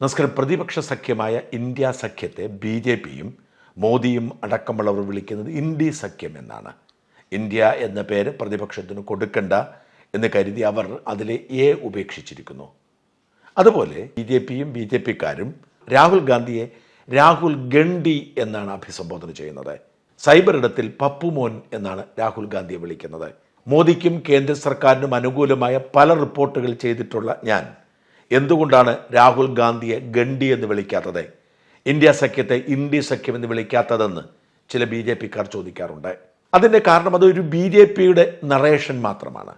നമസ്കാരം പ്രതിപക്ഷ സഖ്യമായ ഇന്ത്യ സഖ്യത്തെ ബി ജെ പിയും മോദിയും അടക്കമുള്ളവർ വിളിക്കുന്നത് ഇന്ത്യ സഖ്യം എന്നാണ്. ഇന്ത്യ എന്ന പേര് പ്രതിപക്ഷത്തിന് കൊടുക്കണ്ട എന്ന് കരുതി അവർ അതിലെ എ ഉപേക്ഷിച്ചിരിക്കുന്നു. അതുപോലെ ബി ജെ പിയും ബി ജെ പിക്കാരും രാഹുൽ ഗാന്ധിയെ രാഹുൽ ഗണ്ഡി എന്നാണ് അഭിസംബോധന ചെയ്യുന്നത്. സൈബർ ഇടത്തിൽ പപ്പുമോൻ എന്നാണ് രാഹുൽ ഗാന്ധിയെ വിളിക്കുന്നത്. മോദിക്കും കേന്ദ്ര സർക്കാരിനും അനുകൂലമായ പല റിപ്പോർട്ടുകൾ ചെയ്തിട്ടുള്ള ഞാൻ. എന്തുകൊണ്ടാണ് രാഹുൽ ഗാന്ധിയെ ഗണ്ഡി എന്ന് വിളിക്കാത്തത്? ഇന്ത്യ സഖ്യത്തെ ഇന്ത്യ സഖ്യം എന്ന് വിളിക്കാത്തതെന്ന് ചില ബി ജെ പിക്കാർ ചോദിക്കാറുണ്ട്. അതിന്റെ കാരണം അതൊരു ബി ജെ പിയുടെ നറേഷൻ മാത്രമാണ്.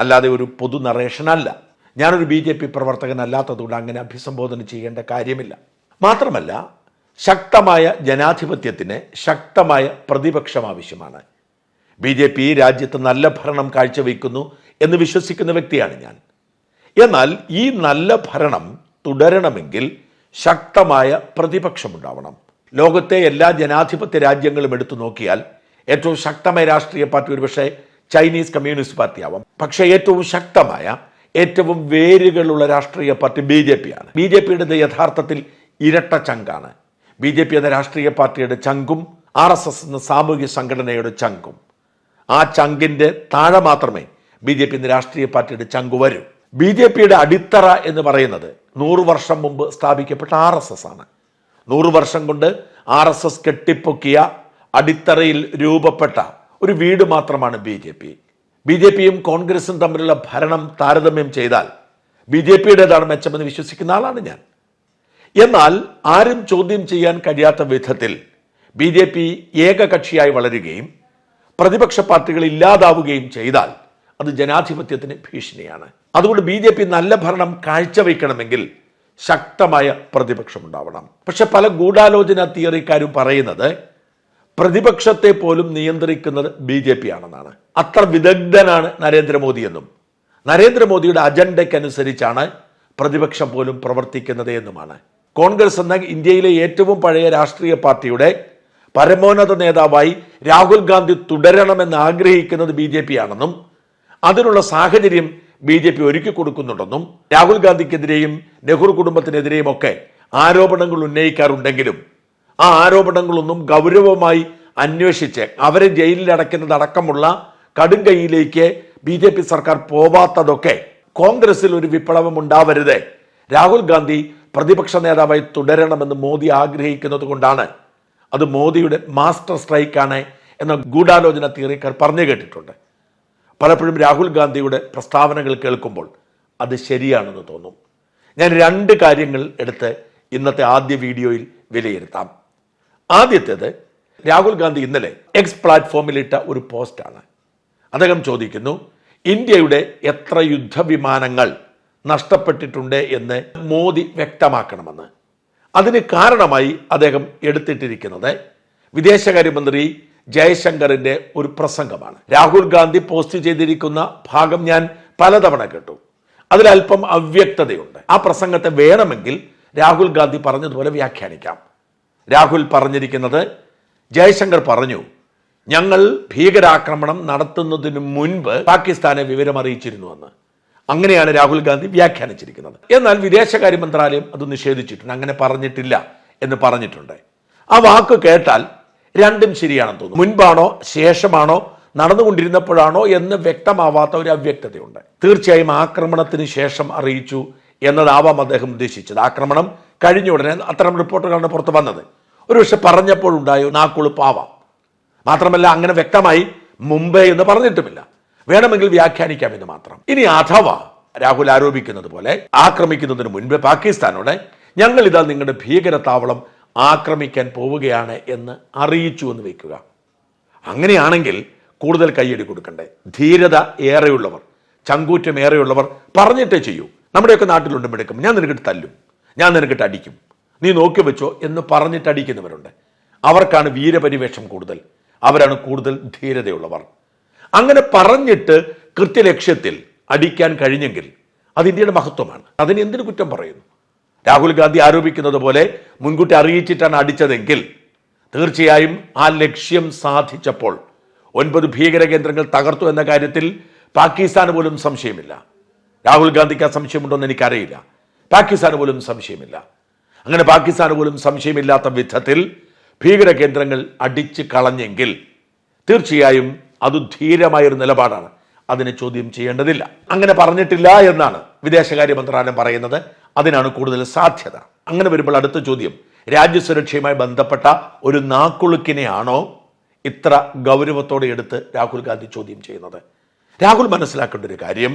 അല്ലാതെ ഒരു പൊതു നറേഷൻ അല്ല. ഞാനൊരു ബി ജെ പി പ്രവർത്തകനല്ലാത്തതുകൊണ്ട് അങ്ങനെ അഭിസംബോധന ചെയ്യേണ്ട കാര്യമില്ല. മാത്രമല്ല ശക്തമായ ജനാധിപത്യത്തിന് ശക്തമായ പ്രതിപക്ഷം ആവശ്യമാണ്. ബി ജെ പി രാജ്യത്ത് നല്ല ഭരണം കാഴ്ചവെക്കുന്നു എന്ന് വിശ്വസിക്കുന്ന വ്യക്തിയാണ് ഞാൻ. എന്നാൽ ഈ നല്ല ഭരണം തുടരണമെങ്കിൽ ശക്തമായ പ്രതിപക്ഷമുണ്ടാവണം. ലോകത്തെ എല്ലാ ജനാധിപത്യ രാജ്യങ്ങളും എടുത്തു നോക്കിയാൽ ഏറ്റവും ശക്തമായ രാഷ്ട്രീയ പാർട്ടി ഒരുപക്ഷെ ചൈനീസ് കമ്മ്യൂണിസ്റ്റ് പാർട്ടി ആവാം പക്ഷേ ഏറ്റവും ശക്തമായ ഏറ്റവും വേരുകളുള്ള രാഷ്ട്രീയ പാർട്ടി ബി ജെ പി ആണ് ബി ജെ പിയുടേത് യഥാർത്ഥത്തിൽ ഇരട്ട ചങ്കാണ്. ബി ജെ പി എന്ന രാഷ്ട്രീയ പാർട്ടിയുടെ ചങ്കും ആർ എസ് എസ് എന്ന സാമൂഹ്യ സംഘടനയുടെ ചങ്കും. ആ ചങ്കിന്റെ താഴെ മാത്രമേ ബി ജെ പി എന്ന രാഷ്ട്രീയ പാർട്ടിയുടെ ചങ്കു വരൂ. ബി ജെ പിയുടെ അടിത്തറ എന്ന് പറയുന്നത് നൂറു വർഷം മുമ്പ് സ്ഥാപിക്കപ്പെട്ട ആർ എസ് എസ് ആണ്. നൂറു വർഷം കൊണ്ട് ആർ എസ് എസ് കെട്ടിപ്പൊക്കിയ അടിത്തറയിൽ രൂപപ്പെട്ട ഒരു വീട് മാത്രമാണ് B J P. B J പിയും കോൺഗ്രസും തമ്മിലുള്ള ഭരണം താരതമ്യം ചെയ്താൽ ബി ജെ പിയുടേതാണ് മെച്ചമെന്ന് വിശ്വസിക്കുന്ന ആളാണ് ഞാൻ. എന്നാൽ ആരും ചോദ്യം ചെയ്യാൻ കഴിയാത്ത വിധത്തിൽ ബി ജെ പി ഏകകക്ഷിയായി വളരുകയും പ്രതിപക്ഷ പാർട്ടികൾ ഇല്ലാതാവുകയും ചെയ്താൽ അത് ജനാധിപത്യത്തിന് ഭീഷണിയാണ്. അതുകൊണ്ട് ബി ജെ പി നല്ല ഭരണം കാഴ്ചവെക്കണമെങ്കിൽ ശക്തമായ പ്രതിപക്ഷം ഉണ്ടാവണം പക്ഷെ പല ഗൂഢാലോചന തിയറിക്കാരും പറയുന്നത് പ്രതിപക്ഷത്തെ പോലും നിയന്ത്രിക്കുന്നത് ബി ജെ പി ആണെന്നാണ്. അത്ര വിദഗ്ധനാണ് നരേന്ദ്രമോദി എന്നും. നരേന്ദ്രമോദിയുടെ അജണ്ടയ്ക്കനുസരിച്ചാണ് പ്രതിപക്ഷം പോലും പ്രവർത്തിക്കുന്നത് എന്നുമാണ്. കോൺഗ്രസ് എന്ന ഇന്ത്യയിലെ ഏറ്റവും പഴയ രാഷ്ട്രീയ പാർട്ടിയുടെ പരമോന്നത നേതാവായി രാഹുൽ ഗാന്ധി തുടരണമെന്ന് ആഗ്രഹിക്കുന്നത് ബി ജെ പി ആണെന്നും അതിനുള്ള സാഹചര്യം ബി ജെ പി ഒരുക്കി കൊടുക്കുന്നുണ്ടെന്നും രാഹുൽ ഗാന്ധിക്കെതിരെയും നെഹ്റു കുടുംബത്തിനെതിരെയും ഒക്കെ ആരോപണങ്ങൾ ഉന്നയിക്കാറുണ്ടെങ്കിലും ആ ആരോപണങ്ങളൊന്നും ഗൗരവമായി അന്വേഷിച്ച് അവരെ ജയിലിൽ അടയ്ക്കുന്നതടക്കമുള്ള കടുംകൈയിലേക്ക് ബി ജെ പി സർക്കാർ പോവാത്തതൊക്കെ കോൺഗ്രസിൽ ഒരു വിപ്ലവം ഉണ്ടാവരുത്. രാഹുൽ ഗാന്ധി പ്രതിപക്ഷ നേതാവായി തുടരണമെന്ന് മോദി ആഗ്രഹിക്കുന്നത് കൊണ്ടാണ്. അത് മോദിയുടെ മാസ്റ്റർ സ്ട്രൈക്കാണ് എന്ന ഗൂഢാലോചന തിയറിക്കാർ പറഞ്ഞു കേട്ടിട്ടുണ്ട്. പലപ്പോഴും രാഹുൽ ഗാന്ധിയുടെ പ്രസ്താവനകൾ കേൾക്കുമ്പോൾ അത് ശരിയാണെന്ന് തോന്നും. ഞാൻ രണ്ട് കാര്യങ്ങൾ എടുത്ത് ഇന്നത്തെ ആദ്യ വീഡിയോയിൽ വിലയിരുത്താം. ആദ്യത്തേത് രാഹുൽ ഗാന്ധി ഇന്നലെ എക്സ് പ്ലാറ്റ്ഫോമിലിട്ട ഒരു പോസ്റ്റാണ്. അദ്ദേഹം ചോദിക്കുന്നു ഇന്ത്യയുടെ എത്ര യുദ്ധവിമാനങ്ങൾ നഷ്ടപ്പെട്ടിട്ടുണ്ട് എന്ന് മോദി വ്യക്തമാക്കണമെന്ന്? അതിന് കാരണമായി അദ്ദേഹം എടുത്തിട്ടിരിക്കുന്നത് വിദേശകാര്യമന്ത്രി ജയശങ്കറിന്റെ ഒരു പ്രസംഗമാണ്. രാഹുൽ ഗാന്ധി പോസ്റ്റ് ചെയ്തിരിക്കുന്ന ഭാഗം ഞാൻ പലതവണ കേട്ടു. അതിലല്പം അവ്യക്തതയുണ്ട്. ആ പ്രസംഗത്തെ വേണമെങ്കിൽ രാഹുൽ ഗാന്ധി പറഞ്ഞതുപോലെ വ്യാഖ്യാനിക്കാം. രാഹുൽ പറഞ്ഞിരിക്കുന്നത് ജയശങ്കർ പറഞ്ഞു ഞങ്ങൾ ഭീകരാക്രമണം നടത്തുന്നതിന് മുൻപ് പാകിസ്ഥാനെ വിവരം അറിയിച്ചിരുന്നുവെന്ന് അങ്ങനെയാണ് രാഹുൽ ഗാന്ധി വ്യാഖ്യാനിച്ചിരിക്കുന്നത്. എന്നാൽ വിദേശകാര്യ മന്ത്രാലയം അത് നിഷേധിച്ചിട്ടുണ്ട്. അങ്ങനെ പറഞ്ഞിട്ടില്ല എന്ന് പറഞ്ഞിട്ടുണ്ട്. ആ വാക്ക് കേട്ടാൽ രണ്ടും ശരിയാണെന്ന് തോന്നുന്നു. മുൻപാണോ ശേഷമാണോ നടന്നുകൊണ്ടിരുന്നപ്പോഴാണോ എന്ന് വ്യക്തമാവാത്ത ഒരു അവ്യക്തതയുണ്ട്. തീർച്ചയായും ആക്രമണത്തിന് ശേഷം അറിയിച്ചു എന്നതാവാം അദ്ദേഹം ഉദ്ദേശിച്ചത്. ആക്രമണം കഴിഞ്ഞ ഉടനെ അത്തരം റിപ്പോർട്ടുകളാണ് പുറത്തു വന്നത്. ഒരുപക്ഷെ പറഞ്ഞപ്പോൾ ഉണ്ടായോ നാക്കുളുപ്പാവാം മാത്രമല്ല അങ്ങനെ വ്യക്തമായി മുംബൈ എന്ന് പറഞ്ഞിട്ടുമില്ല. വേണമെങ്കിൽ വ്യാഖ്യാനിക്കാമെന്ന് മാത്രം. ഇനി അഥവാ രാഹുൽ ആരോപിക്കുന്നത് പോലെ ആക്രമിക്കുന്നതിന് മുൻപ് പാകിസ്ഥാനോടെ ഞങ്ങൾ ഇതാ നിങ്ങളുടെ ഭീകര താവളം ആക്രമിക്കാൻ പോവുകയാണ് എന്ന് അറിയിച്ചു എന്ന് വയ്ക്കുക അങ്ങനെയാണെങ്കിൽ കൂടുതൽ കയ്യടി കൊടുക്കണ്ടേ. ധീരത ഏറെയുള്ളവർ ചങ്കൂറ്റം ഏറെയുള്ളവർ പറഞ്ഞിട്ടേ ചെയ്യൂ. നമ്മുടെയൊക്കെ നാട്ടിലുണ്ട് മിടുക്കും. ഞാൻ നിനക്കിട്ട് തല്ലും. ഞാൻ നിനക്കിട്ട് അടിക്കും. നീ നോക്കി വെച്ചോ എന്ന് പറഞ്ഞിട്ട് അടിക്കുന്നവരുണ്ട്. അവർക്കാണ് വീരപരിവേഷം കൂടുതൽ. അവരാണ് കൂടുതൽ ധീരതയുള്ളവർ. അങ്ങനെ പറഞ്ഞിട്ട് കൃത്യലക്ഷ്യത്തിൽ അടിക്കാൻ കഴിഞ്ഞെങ്കിൽ അത് ഇന്ത്യയുടെ മഹത്വമാണ്. അതിന് എന്തിനു കുറ്റം പറയുന്നു? രാഹുൽ ഗാന്ധി ആരോപിക്കുന്നത് പോലെ മുൻകൂട്ടി അറിയിച്ചിട്ടാണ് അടിച്ചതെങ്കിൽ തീർച്ചയായും ആ ലക്ഷ്യം സാധിച്ചപ്പോൾ ഒൻപത് ഭീകര കേന്ദ്രങ്ങൾ തകർത്തു എന്ന കാര്യത്തിൽ പാകിസ്ഥാന് പോലും സംശയമില്ല. രാഹുൽ ഗാന്ധിക്ക് ആ സംശയമുണ്ടോ എന്ന് എനിക്കറിയില്ല. പാകിസ്ഥാന് പോലും സംശയമില്ല. അങ്ങനെ പാകിസ്ഥാന് പോലും സംശയമില്ലാത്ത വിധത്തിൽ ഭീകര കേന്ദ്രങ്ങൾ അടിച്ച് കളഞ്ഞെങ്കിൽ തീർച്ചയായും അത് ധീരമായൊരു നിലപാടാണ്. അതിനെ ചോദ്യം ചെയ്യേണ്ടതില്ല. അങ്ങനെ പറഞ്ഞിട്ടില്ല എന്നാണ് വിദേശകാര്യ മന്ത്രാലയം പറയുന്നത്. അതിനാണ് കൂടുതൽ സാധ്യത. അങ്ങനെ വരുമ്പോൾ അടുത്ത ചോദ്യം രാജ്യസുരക്ഷയുമായി ബന്ധപ്പെട്ട ഒരു നാക്കുളുക്കിനെയാണോ ഇത്ര ഗൗരവത്തോടെ എടുത്ത് രാഹുൽ ഗാന്ധി ചോദ്യം ചെയ്യുന്നത്? രാഹുൽ മനസ്സിലാക്കേണ്ട ഒരു കാര്യം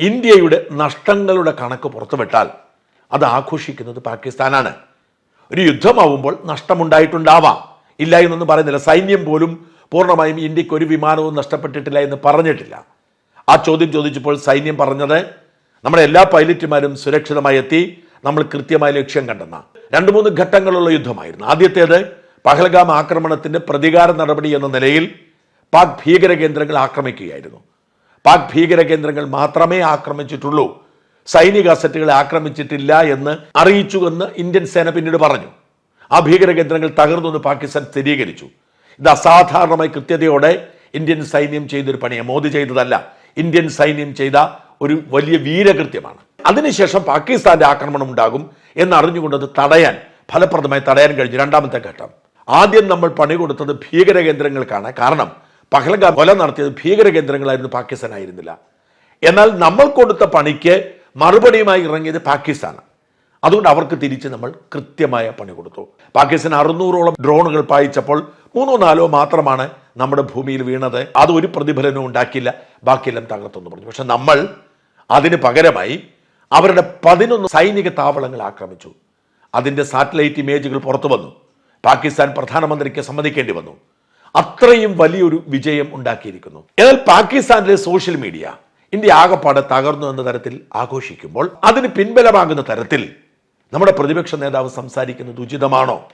ഇന്ത്യയുടെ നഷ്ടങ്ങളുടെ കണക്ക് പുറത്തുവിട്ടാൽ അത് ആഘോഷിക്കുന്നത് പാകിസ്ഥാനാണ്. ഒരു യുദ്ധമാവുമ്പോൾ നഷ്ടമുണ്ടായിട്ടുണ്ടാവാം. ഇല്ല എന്നൊന്നും പറയുന്നില്ല. സൈന്യം പോലും പൂർണമായും ഇന്ത്യയ്ക്ക് ഒരു വിമാനവും നഷ്ടപ്പെട്ടിട്ടില്ല എന്ന് പറഞ്ഞിട്ടില്ല. ആ ചോദ്യം ചോദിച്ചപ്പോൾ സൈന്യം പറഞ്ഞത് നമ്മുടെ എല്ലാ പൈലറ്റുമാരും സുരക്ഷിതമായി എത്തി നമ്മൾ കൃത്യമായ ലക്ഷ്യം കണ്ടെന്ന രണ്ട് മൂന്ന് ഘട്ടങ്ങളുള്ള യുദ്ധമായിരുന്നു. ആദ്യത്തേത് പഹൽഗാം ആക്രമണത്തിന്റെ പ്രതികാര നടപടി എന്ന നിലയിൽ പാക് ഭീകര കേന്ദ്രങ്ങൾ ആക്രമിക്കുകയായിരുന്നു. പാക് ഭീകര കേന്ദ്രങ്ങൾ മാത്രമേ ആക്രമിച്ചിട്ടുള്ളൂ. സൈനിക അസറ്റുകളെ ആക്രമിച്ചിട്ടില്ല എന്ന് അറിയിച്ചു എന്ന് ഇന്ത്യൻ സേന പിന്നീട് പറഞ്ഞു. ആ ഭീകര കേന്ദ്രങ്ങൾ തകർന്നെന്ന് പാകിസ്ഥാൻ സ്ഥിരീകരിച്ചു. ഇത് അസാധാരണമായി കൃത്യതയോടെ ഇന്ത്യൻ സൈന്യം ചെയ്തൊരു പണിയാണ്. മോദി ചെയ്തതല്ല. ഇന്ത്യൻ സൈന്യം ചെയ്ത ഒരു വലിയ വീരകൃത്യമാണ്. അതിനുശേഷം പാകിസ്ഥാന്റെ ആക്രമണം ഉണ്ടാകും എന്നറിഞ്ഞുകൊണ്ട് അത് തടയാൻ ഫലപ്രദമായി തടയാൻ കഴിഞ്ഞു രണ്ടാമത്തെ ഘട്ടം. ആദ്യം നമ്മൾ പണി കൊടുത്തത് ഭീകര കേന്ദ്രങ്ങൾക്കാണ് കാരണം പഹൽഗാം കൊല നടത്തിയത് ഭീകര കേന്ദ്രങ്ങളായിരുന്നു പാകിസ്ഥാൻ ആയിരുന്നില്ല എന്നാൽ നമ്മൾ കൊടുത്ത പണിക്ക് മറുപടിയുമായി ഇറങ്ങിയത് പാകിസ്ഥാനാണ്. അതുകൊണ്ട് അവർക്ക് തിരിച്ച് നമ്മൾ കൃത്യമായ പണി കൊടുത്തു. പാകിസ്ഥാൻ അറുന്നൂറോളം ഡ്രോണുകൾ പായിച്ചപ്പോൾ മൂന്നോ നാലോ മാത്രമാണ് നമ്മുടെ ഭൂമിയിൽ വീണത്. അത് ഒരു പ്രതിഫലനവും ഉണ്ടാക്കിയില്ല. ബാക്കിയെല്ലാം തകർത്തെന്ന് പറഞ്ഞു. പക്ഷെ നമ്മൾ അതിന് പകരമായി അവരുടെ പതിനൊന്ന് സൈനിക താവളങ്ങൾ ആക്രമിച്ചു. അതിന്റെ സാറ്റലൈറ്റ് ഇമേജുകൾ പുറത്തു വന്നു. പാകിസ്ഥാൻ പ്രധാനമന്ത്രിക്ക് സമ്മതിക്കേണ്ടി വന്നു. അത്രയും വലിയൊരു വിജയം ഉണ്ടാക്കിയിരിക്കുന്നു. എന്നാൽ പാകിസ്ഥാനിലെ സോഷ്യൽ മീഡിയ ഇന്ത്യ ആകപ്പാടെ തകർന്നു എന്ന തരത്തിൽ ആഘോഷിക്കുമ്പോൾ അതിന് പിൻബലമാകുന്ന തരത്തിൽ നമ്മുടെ പ്രതിപക്ഷ നേതാവ് സംസാരിക്കുന്നത് ഉചിതമാണോ?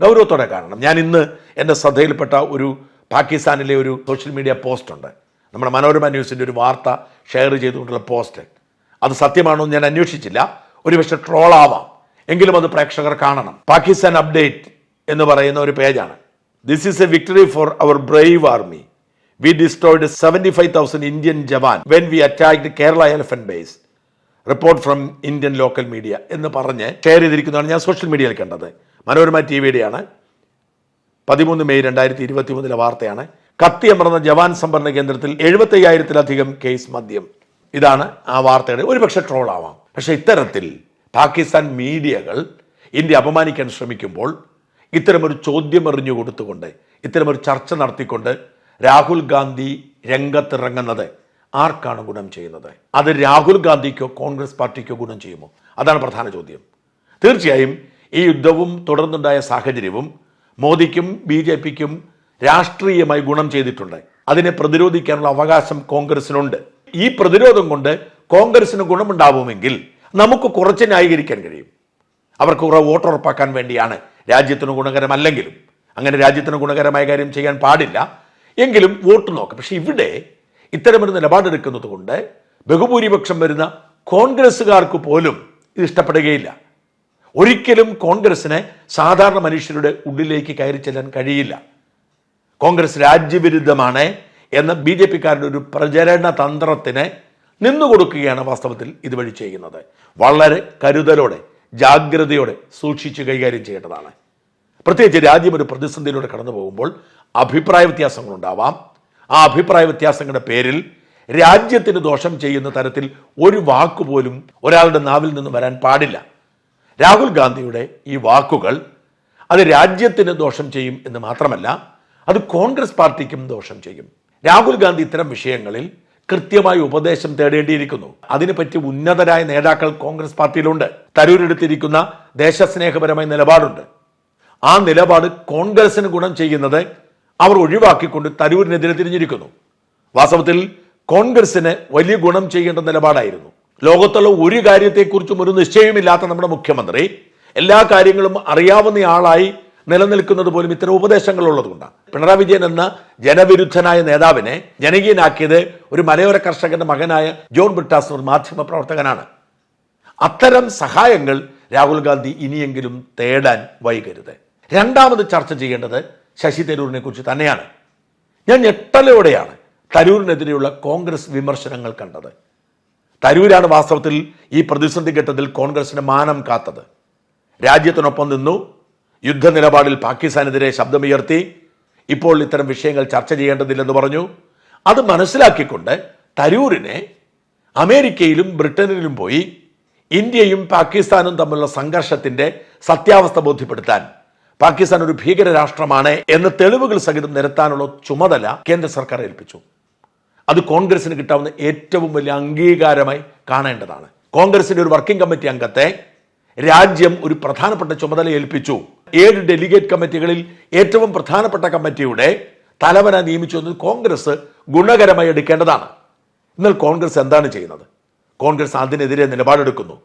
ഗൗരവത്തോടെ കാണണം. ഞാൻ ഇന്ന് എന്റെ ശ്രദ്ധയിൽപ്പെട്ട ഒരു പാകിസ്ഥാനിലെ ഒരു സോഷ്യൽ മീഡിയ പോസ്റ്റ് ഉണ്ട്. നമ്മുടെ മനോരമ ന്യൂസിന്റെ ഒരു വാർത്ത ഷെയർ ചെയ്തുകൊണ്ടുള്ള പോസ്റ്റ്. അത് സത്യമാണോ എന്ന് ഞാൻ അന്വേഷിച്ചില്ല. ഒരുപക്ഷെ ട്രോളാവാം. എങ്കിലും അത് പ്രേക്ഷകർ കാണണം. പാകിസ്ഥാൻ അപ്ഡേറ്റ് എന്ന് പറയുന്ന ഒരു പേജാണ്. This is a victory for our brave army we destroyed seventy five thousand Indian jawan when we attacked Kerala elephant base report from Indian local media എന്ന് പറഞ്ഞ് ഷെയർ ചെയ്തിരിക്കുന്നതാണ് ഞാൻ സോഷ്യൽ മീഡിയയിൽ കണ്ടത്. മനോരമ ടി വിയുടെയാണ് പതിമൂന്ന് മെയ് രണ്ടായിരത്തി ഇരുപത്തി മൂന്നിലെ വാർത്തയാണ്. കത്തിയമർന്ന ജവാൻ സംഭരണ കേന്ദ്രത്തിൽ എഴുപത്തി അയ്യായിരത്തിലധികം കേസ് മദ്യം. ഇതാണ് ആ വാർത്തയുടെ ഒരുപക്ഷെ ട്രോളാവാം. പക്ഷെ ഇത്തരത്തിൽ പാകിസ്ഥാൻ മീഡിയകൾ ഇന്ത്യ അപമാനിക്കാൻ ശ്രമിക്കുമ്പോൾ ഇത്തരമൊരു ചോദ്യം എറിഞ്ഞു കൊടുത്തുകൊണ്ട് ഇത്തരമൊരു ചർച്ച നടത്തിക്കൊണ്ട് രാഹുൽ ഗാന്ധി രംഗത്തിറങ്ങുന്നത് ആർക്കാണ് ഗുണം ചെയ്യുന്നത്? അത് രാഹുൽ ഗാന്ധിക്കോ കോൺഗ്രസ് പാർട്ടിക്കോ ഗുണം ചെയ്യുമോ? അതാണ് പ്രധാന ചോദ്യം. തീർച്ചയായും ഈ യുദ്ധവും തുടർന്നുണ്ടായ സാഹചര്യവും മോദിക്കും ബി ജെ പിക്കും രാഷ്ട്രീയമായി ഗുണം ചെയ്തിട്ടുണ്ട്. അതിനെ പ്രതിരോധിക്കാനുള്ള അവകാശം കോൺഗ്രസിനുണ്ട്. ഈ പ്രതിരോധം കൊണ്ട് കോൺഗ്രസിന് ഗുണമുണ്ടാവുമെങ്കിൽ നമുക്ക് കുറച്ച് ന്യായീകരിക്കാൻ കഴിയും. അവർക്ക് കുറെ വോട്ട് ഉറപ്പാക്കാൻ വേണ്ടിയാണ് രാജ്യത്തിന് ഗുണകരമല്ലെങ്കിലും. അങ്ങനെ രാജ്യത്തിന് ഗുണകരമായ കാര്യം ചെയ്യാൻ പാടില്ല. എങ്കിലും വോട്ട് നോക്കാം. പക്ഷെ ഇവിടെ ഇത്തരമൊരു നിലപാടെടുക്കുന്നത് കൊണ്ട് ബഹുഭൂരിപക്ഷം വരുന്ന കോൺഗ്രസ്സുകാർക്ക് പോലും ഇത് ഇഷ്ടപ്പെടുകയില്ല. ഒരിക്കലും കോൺഗ്രസിനെ സാധാരണ മനുഷ്യരുടെ ഉള്ളിലേക്ക് കയറി ചെല്ലാൻ കഴിയില്ല. കോൺഗ്രസ് രാജ്യവിരുദ്ധമാണ് എന്ന ബി ജെ പിക്കാരുടെ ഒരു പ്രചരണ തന്ത്രത്തിന് നിന്നുകൊടുക്കുകയാണ് വാസ്തവത്തിൽ ഇതുവഴി ചെയ്യുന്നത്. വളരെ കരുതലോടെ ജാഗ്രതയോടെ സൂക്ഷിച്ച് കൈകാര്യം ചെയ്യേണ്ടതാണ്. പ്രത്യേകിച്ച് രാജ്യം ഒരു പ്രതിസന്ധിയിലൂടെ കടന്നു പോകുമ്പോൾ അഭിപ്രായ വ്യത്യാസങ്ങളുണ്ടാവാം. ആ അഭിപ്രായ വ്യത്യാസങ്ങളുടെ പേരിൽ രാജ്യത്തിന് ദോഷം ചെയ്യുന്ന തരത്തിൽ ഒരു വാക്കുപോലും ഒരാളുടെ നാവിൽ നിന്ന് വരാൻ പാടില്ല. രാഹുൽ ഗാന്ധിയുടെ ഈ വാക്കുകൾ അത് രാജ്യത്തിന് ദോഷം ചെയ്യും എന്ന് മാത്രമല്ല അത് കോൺഗ്രസ് പാർട്ടിക്കും ദോഷം ചെയ്യും. രാഹുൽ ഗാന്ധി ഇത്തരം വിഷയങ്ങളിൽ കൃത്യമായി ഉപദേശം തേടേണ്ടിയിരിക്കുന്നു. അതിനെപ്പറ്റി ഉന്നതരായ നേതാക്കൾ കോൺഗ്രസ് പാർട്ടിയിലുണ്ട്. തരൂരെടുത്തിരിക്കുന്ന ദേശസ്നേഹപരമായ നിലപാടുണ്ട്. ആ നിലപാട് കോൺഗ്രസിന് ഗുണം ചെയ്യുന്നത് അവർ ഒഴിവാക്കിക്കൊണ്ട് തരൂരിനെതിരെ തിരിഞ്ഞിരിക്കുന്നു. വാസ്തവത്തിൽ കോൺഗ്രസിന് വലിയ ഗുണം ചെയ്യേണ്ട നിലപാടായിരുന്നു. ലോകത്തുള്ള ഒരു കാര്യത്തെക്കുറിച്ചും ഒരു നിശ്ചയമില്ലാത്ത നമ്മുടെ മുഖ്യമന്ത്രി എല്ലാ കാര്യങ്ങളും അറിയാവുന്ന ആളായി നിലനിൽക്കുന്നത് പോലും ഇത്തരം ഉപദേശങ്ങൾ ഉള്ളതുകൊണ്ടാണ്. പിണറായി വിജയൻ എന്ന ജനവിരുദ്ധനായ നേതാവിനെ ജനകീയനാക്കിയത് ഒരു മലയോര കർഷകന്റെ മകനായ ജോൺ ബ്രിട്ടാസ് ഒരു മാധ്യമ പ്രവർത്തകനാണ് അത്തരം സഹായങ്ങൾ രാഹുൽ ഗാന്ധി ഇനിയെങ്കിലും തേടാൻ വൈകരുത്. രണ്ടാമത് ചർച്ച ചെയ്യേണ്ടത് ശശി തരൂരിനെ കുറിച്ച് തന്നെയാണ്. ഞാൻ ഞെട്ടലോടെയാണ് തരൂരിനെതിരെയുള്ള കോൺഗ്രസ് വിമർശനങ്ങൾ കണ്ടത്. തരൂരാണ് വാസ്തവത്തിൽ ഈ പ്രതിസന്ധി ഘട്ടത്തിൽ കോൺഗ്രസിന് മാനം കാത്തത്. രാജ്യത്തിനൊപ്പം നിന്നു യുദ്ധ നിലപാടിൽ പാകിസ്ഥാനെതിരെ ശബ്ദമുയർത്തി ഇപ്പോൾ ഇത്തരം വിഷയങ്ങൾ ചർച്ച ചെയ്യേണ്ടതില്ലെന്ന് പറഞ്ഞു. അത് മനസ്സിലാക്കിക്കൊണ്ട് തരൂരിനെ അമേരിക്കയിലും ബ്രിട്ടനിലും പോയി ഇന്ത്യയും പാകിസ്ഥാനും തമ്മിലുള്ള സംഘർഷത്തിന്റെ സത്യാവസ്ഥ ബോധ്യപ്പെടുത്താൻ പാകിസ്ഥാൻ ഒരു ഭീകര രാഷ്ട്രമാണ് എന്ന തെളിവുകൾ സഹിതം നിരത്താനുള്ള ചുമതല കേന്ദ്ര സർക്കാർ ഏൽപ്പിച്ചു. അത് കോൺഗ്രസിന് കിട്ടാവുന്ന ഏറ്റവും വലിയ അംഗീകാരമായി കാണേണ്ടതാണ്. കോൺഗ്രസിന്റെ ഒരു വർക്കിംഗ് കമ്മിറ്റി അംഗത്തെ രാജ്യം ഒരു പ്രധാനപ്പെട്ട ചുമതല ഏൽപ്പിച്ചു. ഏഴ് ഡെലിഗേറ്റ് കമ്മിറ്റികളിൽ ഏറ്റവും പ്രധാനപ്പെട്ട കമ്മിറ്റിയുടെ തലവനെ നിയമിച്ചു കോൺഗ്രസ് ഗുണകരമായി എടുക്കേണ്ടതാണ്. എന്നാൽ കോൺഗ്രസ് എന്താണ് ചെയ്യുന്നത്? കോൺഗ്രസ് അതിനെതിരെ നിലപാടെടുക്കുന്നു.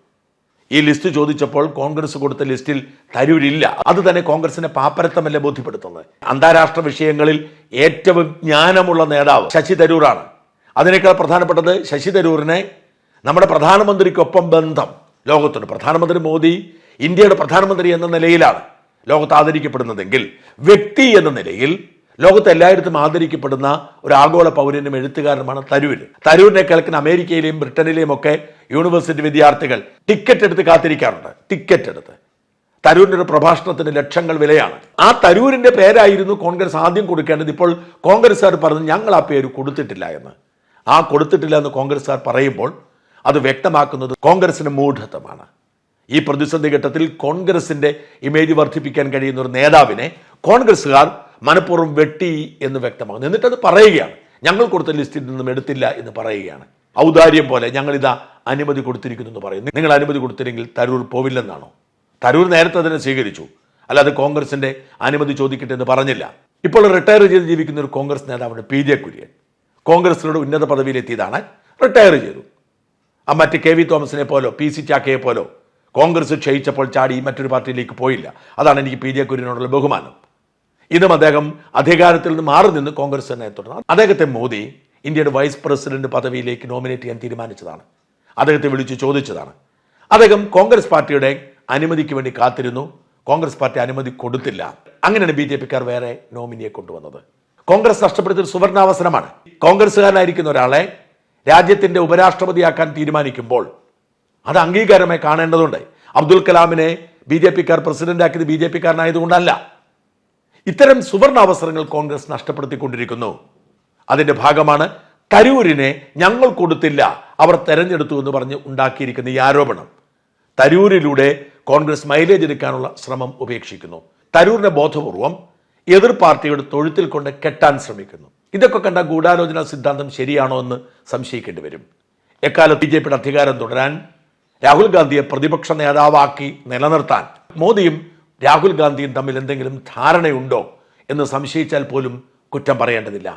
ഈ ലിസ്റ്റ് ചോദിച്ചപ്പോൾ കോൺഗ്രസ് കൊടുത്ത ലിസ്റ്റിൽ തരൂരില്ല. അത് തന്നെ കോൺഗ്രസിനെ പാപ്പരത്തമല്ലേ ബോധ്യപ്പെടുത്തുന്നത്? അന്താരാഷ്ട്ര വിഷയങ്ങളിൽ ഏറ്റവും ജ്ഞാനമുള്ള നേതാവ് ശശി തരൂറാണ് അതിനേക്കാൾ പ്രധാനപ്പെട്ടത് ശശി തരൂരിനെ നമ്മുടെ പ്രധാനമന്ത്രിക്കൊപ്പം ബന്ധം. ലോകത്തുണ്ട് പ്രധാനമന്ത്രി മോദി ഇന്ത്യയുടെ പ്രധാനമന്ത്രി എന്ന നിലയിലാണ്. ലോകത്ത് ആദരിക്കപ്പെടുന്നതെങ്കിൽ വ്യക്തി എന്ന നിലയിൽ ലോകത്ത് എല്ലായിടത്തും ആദരിക്കപ്പെടുന്ന ഒരു ആഗോള പൗരനും എഴുത്തുകാരനുമാണ് തരൂർ തരൂരിനെ കേൾക്കുന്ന അമേരിക്കയിലെയും ബ്രിട്ടനിലെയും ഒക്കെ യൂണിവേഴ്സിറ്റി വിദ്യാർത്ഥികൾ ടിക്കറ്റ് എടുത്ത് കാത്തിരിക്കാറുണ്ട്. ടിക്കറ്റ് എടുത്ത്. തരൂരിന്റെ ഒരു പ്രഭാഷണത്തിന് ലക്ഷങ്ങൾ വിലയാണ്. ആ തരൂരിന്റെ പേരായിരുന്നു കോൺഗ്രസ് ആദ്യം കൊടുക്കേണ്ടത്. ഇപ്പോൾ കോൺഗ്രസ്സുകാർ പറഞ്ഞു ഞങ്ങൾ ആ പേര് കൊടുത്തിട്ടില്ല എന്ന്. ആ കൊടുത്തിട്ടില്ല എന്ന് കോൺഗ്രസ്സുകാർ പറയുമ്പോൾ അത് വ്യക്തമാക്കുന്നത് കോൺഗ്രസിന് മൂഢത്വമാണ്. ഈ പ്രതിസന്ധി ഘട്ടത്തിൽ കോൺഗ്രസിന്റെ ഇമേജ് വർദ്ധിപ്പിക്കാൻ കഴിയുന്ന ഒരു നേതാവിനെ കോൺഗ്രസ്സുകാർ മനഃപൂർവം വെട്ടി എന്ന് വ്യക്തമാകും എന്നിട്ട് അത് പറയുകയാണ്. ഞങ്ങൾ കൊടുത്ത ലിസ്റ്റിൽ നിന്നും എടുത്തില്ല എന്ന് പറയുകയാണ്. ഔദാര്യം പോലെ ഞങ്ങളിതാ അനുമതി കൊടുത്തിരിക്കുന്നു എന്ന് പറയുന്നു. നിങ്ങൾ അനുമതി കൊടുത്തില്ലെങ്കിൽ തരൂർ പോവില്ലെന്നാണോ? തരൂർ നേരത്തെ അതിനെ സ്വീകരിച്ചു. അല്ലാതെ കോൺഗ്രസിന്റെ അനുമതി ചോദിക്കട്ടെ എന്ന് പറഞ്ഞില്ല. ഇപ്പോൾ റിട്ടയർ ചെയ്ത് ജീവിക്കുന്ന ഒരു കോൺഗ്രസ് നേതാവാണ് പി ജെ കുര്യൻ. കോൺഗ്രസിലൂടെ ഉന്നത പദവിയിലെത്തിയതാണ് റിട്ടയർ ചെയ്തു. ആ മറ്റ് കെ വി തോമസിനെ പോലോ പി സി ചാക്കയെ പോലോ കോൺഗ്രസ് ക്ഷയിച്ചപ്പോൾ ചാടി മറ്റൊരു പാർട്ടിയിലേക്ക് പോയില്ല. അതാണ് എനിക്ക് പി. ജെ കുര്യനോടുള്ള ബഹുമാനം. ഇതും അദ്ദേഹം അധികാരത്തിൽ നിന്ന് മാറി നിന്ന് കോൺഗ്രസ് തന്നെ തുടർന്നു. അദ്ദേഹത്തെ മോദി ഇന്ത്യയുടെ വൈസ് പ്രസിഡന്റ് പദവിയിലേക്ക് നോമിനേറ്റ് ചെയ്യാൻ തീരുമാനിച്ചതാണ്. അദ്ദേഹത്തെ വിളിച്ച് ചോദിച്ചതാണ്. അദ്ദേഹം കോൺഗ്രസ് പാർട്ടിയുടെ അനുമതിക്ക് വേണ്ടി കാത്തിരുന്നു. കോൺഗ്രസ് പാർട്ടി അനുമതി കൊടുത്തില്ല. അങ്ങനെയാണ് ബി ജെ പിക്കാർ വേറെ നോമിനിയെ കൊണ്ടുവന്നത്. കോൺഗ്രസ് നഷ്ടപ്പെടുത്തിയ സുവർണാവസരമാണ്. കോൺഗ്രസ്സുകാരനായിരിക്കുന്ന ഒരാളെ രാജ്യത്തിന്റെ ഉപരാഷ്ട്രപതിയാക്കാൻ തീരുമാനിക്കുമ്പോൾ അത് അംഗീകാരമായി കാണേണ്ടതുണ്ട്. അബ്ദുൽ കലാമിനെ ബി ജെ പിക്കാർ പ്രസിഡന്റാക്കിയത് ബി ജെ പിക്കാരനായതുകൊണ്ടല്ല. ഇത്തരം സുവർണ അവസരങ്ങൾ കോൺഗ്രസ് നഷ്ടപ്പെടുത്തിക്കൊണ്ടിരിക്കുന്നു. അതിന്റെ ഭാഗമാണ് തരൂരിനെ ഞങ്ങൾ കൊടുത്തില്ല അവർ തെരഞ്ഞെടുത്തു എന്ന് പറഞ്ഞ് ഉണ്ടാക്കിയിരിക്കുന്ന ഈ ആരോപണം. തരൂരിലൂടെ കോൺഗ്രസ് മൈലേജ് എടുക്കാനുള്ള ശ്രമം ഉപേക്ഷിക്കുന്നു. തരൂരിനെ ബോധപൂർവം എതിർ പാർട്ടിയുടെ തൊഴുത്തിൽ കൊണ്ട് കെട്ടാൻ ശ്രമിക്കുന്നു. ഇതൊക്കെ കണ്ട ഗൂഢാലോചന സിദ്ധാന്തം ശരിയാണോ എന്ന് സംശയിക്കേണ്ടി വരും. എക്കാലത്ത് ബി ജെ പിയുടെ അധികാരം തുടരാൻ രാഹുൽ ഗാന്ധിയെ പ്രതിപക്ഷ നേതാവാക്കി നിലനിർത്താൻ മോദിയും രാഹുൽ ഗാന്ധിയും തമ്മിൽ എന്തെങ്കിലും ധാരണയുണ്ടോ എന്ന് സംശയിച്ചാൽ പോലും കുറ്റം പറയേണ്ടതില്ല.